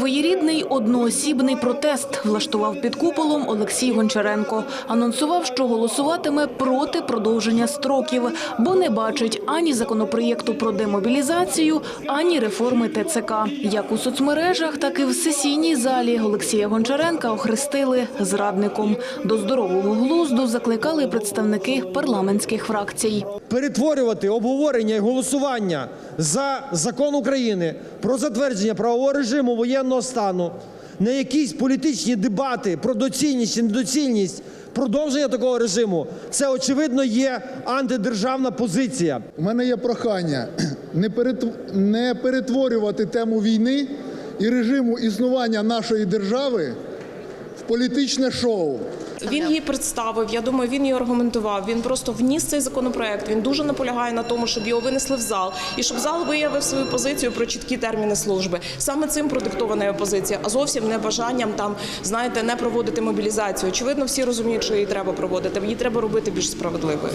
Своєрідний одноосібний протест влаштував під куполом Олексій Гончаренко. Анонсував, що голосуватиме проти продовження строків, бо не бачить ані законопроєкту про демобілізацію, ані реформи ТЦК. Як у соцмережах, так і в сесійній залі Олексія Гончаренка охрестили зрадником. До здорового глузду закликали представники парламентських фракцій. перетворювати обговорення і голосування за закон України про затвердження правового режиму воєнного стану на якісь політичні дебати про доцільність чи недоцільність продовження такого режиму, це очевидно є антидержавна позиція. У мене є прохання не не перетворювати тему війни і режиму існування нашої держави в політичне шоу. Він її представив. Я думаю, він її аргументував. Він просто вніс цей законопроект. Він дуже наполягає на тому, щоб його винесли в зал, і щоб зал виявив свою позицію про чіткі терміни служби. Саме цим продиктована його позиція, а зовсім не бажанням там, знаєте, не проводити мобілізацію. Очевидно, всі розуміють, що її треба проводити. Її треба робити більш справедливою.